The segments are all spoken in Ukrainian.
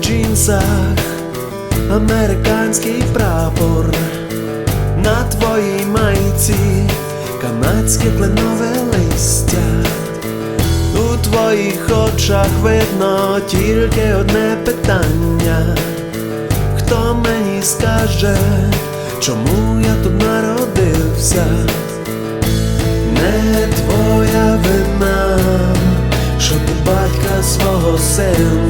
джинсах американський прапор, на твоїй майці канадське кленове листя. У твоїх очах видно тільки одне питання. Хто мені скаже, чому я тут народився? Не твоя вина, що ти батька свого син,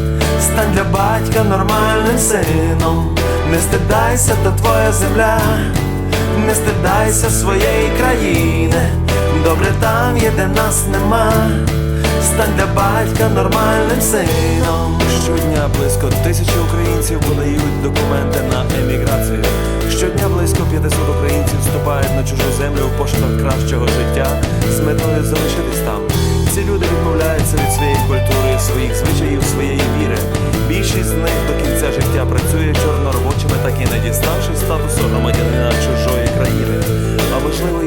Стань для батька нормальним сином. Не стидайся, то твоя земля, не стидайся своєї країни. Добре там є, де нас нема. Стань для батька нормальним сином. Щодня близько тисячі українців подають документи на еміграцію. Щодня близько 500 українців вступають на чужу землю в пошуках кращого життя з метою залишитись там. Ці люди відмовляються від своєї культури, своїх звичаїв,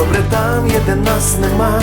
Добре там є, де нас нема.